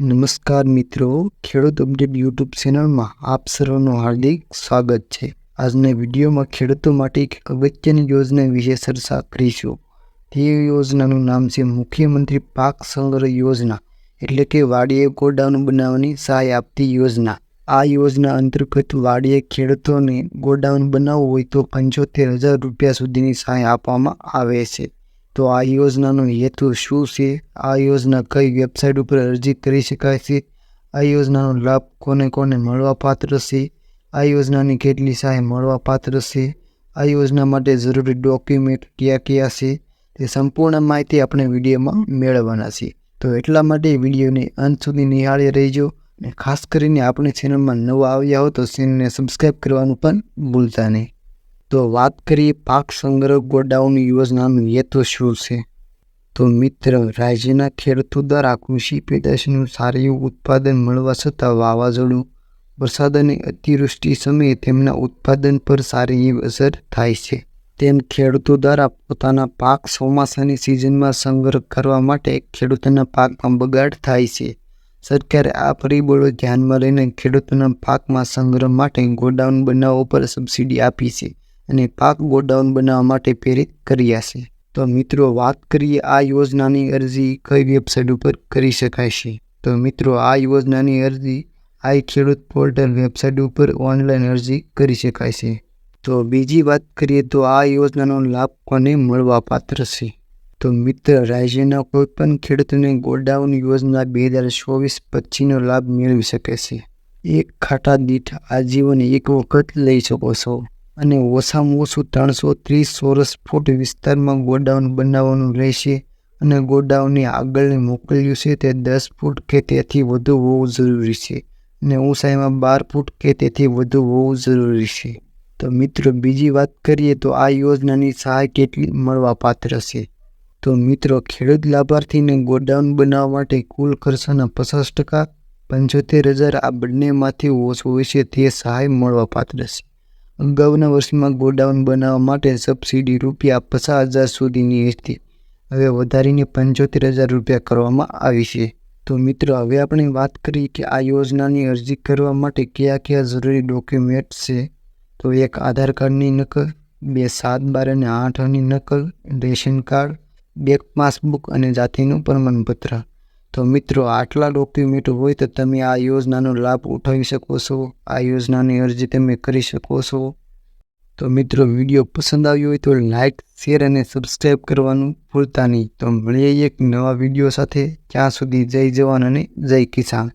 નમસ્કાર મિત્રો, ખેડૂત અપડેટ યુટ્યુબ ચેનલમાં આપ સર્વનું હાર્દિક સ્વાગત છે. આજના વિડીયોમાં ખેડૂતો માટે એક અગત્યની યોજના વિશે ચર્ચા કરીશું. તે યોજનાનું નામ છે મુખ્યમંત્રી પાક સંગ્રહ યોજના, એટલે કે વાડીએ ગોડાઉન બનાવવાની સહાય આપતી યોજના. આ યોજના અંતર્ગત વાડીએ ખેડૂતોને ગોડાઉન બનાવવું હોય તો પંચોતેર હજાર રૂપિયા સુધીની સહાય આપવામાં આવે છે. તો આ યોજનાનો હેતુ શું છે? આ યોજના કઈ વેબસાઇટ ઉપર અરજી કરી શકાય છે? આ યોજનાનો લાભ કોને કોને મળવાપાત્ર છે? આ યોજનાની કેટલી સહાય મળવાપાત્ર છે? આ યોજના માટે જરૂરી ડોક્યુમેન્ટ કયા કયા છે? તે સંપૂર્ણ માહિતી આપણે વિડીયોમાં મેળવવાના છે તો એટલા માટે વિડીયોને અંત સુધી નિહાળી રહેજો અને ખાસ કરીને આપણી ચેનલમાં નવા આવ્યા હો તો ચેનલને સબસ્ક્રાઈબ કરવાનું પણ ભૂલતા નહીં. તો વાત કરીએ પાક સંગ્રહ ગોડાઉન યોજનાનું હેતુ શું છે? તો મિત્ર, રાજ્યના ખેડૂતો દ્વારા કૃષિ પેદાશનું સારું એવું ઉત્પાદન મળવા છતાં વાવાઝોડું, વરસાદ અને અતિવૃષ્ટિ સમયે તેમના ઉત્પાદન પર સારી એવી અસર થાય છે. તેમ ખેડૂતો દ્વારા પોતાના પાક ચોમાસાની સિઝનમાં સંગ્રહ કરવા માટે ખેડૂતોના પાકમાં બગાડ થાય છે. સરકારે આ પરિબળો ધ્યાનમાં લઈને ખેડૂતોના પાકમાં સંગ્રહ માટે ગોડાઉન બનાવવા પર સબસિડી આપી છે. અને પાક ગોડાઉન બનાવવા માટે પ્રેરિત કર્યા છે. તો મિત્રો, વાત કરીએ આ યોજનાની અરજી કઈ વેબસાઇટ ઉપર કરી શકાય છે? તો મિત્રો, આ યોજનાની અરજી આઈ ખેડૂત પોર્ટલ વેબસાઇટ ઉપર ઓનલાઈન અરજી કરી શકાય છે. તો બીજી વાત કરીએ તો આ યોજનાનો લાભ કોને મળવા પાત્ર છે? તો મિત્ર, રાજ્યના કોઈપણ ખેડૂતને ગોડાઉન યોજના બે હજાર ચોવીસ પચીસનો લાભ મેળવી શકે છે. એક ખાટા દીઠ આજીવન એક વખત લઈ શકો છો. અને ઓછામાં ઓછું ત્રણસો ત્રીસ ચોરસ ફૂટ વિસ્તારમાં ગોડાઉન બનાવવાનું રહેશે અને ગોડાઉનની આગળ મોકલ્યું છે તે દસ ફૂટ કે તેથી વધુ હોવું જરૂરી છે અને ઊંચાઈમાં બાર ફૂટ કે તેથી વધુ હોવું જરૂરી છે. તો મિત્રો, બીજી વાત કરીએ તો આ યોજનાની સહાય કેટલી મળવાપાત્ર છે? તો મિત્રો, ખેડૂત લાભાર્થીને ગોડાઉન બનાવવા માટે કુલ ખર્ચના પચાસ ટકા, પંચોતેર હજાર આ બંનેમાંથી ઓછું હોય છે તે સહાય મળવાપાત્ર છે. અગાઉના વર્ષમાં ગોડાઉન બનાવવા માટે સબસિડી રૂપિયા પચાસ હજાર સુધીની હતી. હવે વધારીને પંચોતેર હજાર રૂપિયા કરવામાં આવી છે. તો મિત્રો, હવે આપણે વાત કરીએ કે આ યોજનાની અરજી કરવા માટે કયા કયા જરૂરી ડોક્યુમેન્ટ છે? તો એક આધાર કાર્ડની નકલ, બે સાત બાર અને આઠની નકલ, રેશન કાર્ડ, બેંક પાસબુક અને જાતિનું પ્રમાણપત્ર. તો મિત્રો, આટલા ડોક્યુમેન્ટ હોય તો તમે આ યોજનાનો લાભ ઉઠાવી શકો છો. આ યોજનાની અરજી તમે કરી શકો છો. તો મિત્રો, વીડિયો પસંદ આવ્યો હોય તો લાઇક શેર અને સબસ્ક્રાઈબ કરવાનું ભૂલતા નહીં. તો મળીએ એક નવા વીડિયો સાથે. ત્યાં સુધી જય જવાન અને જય કિસાન.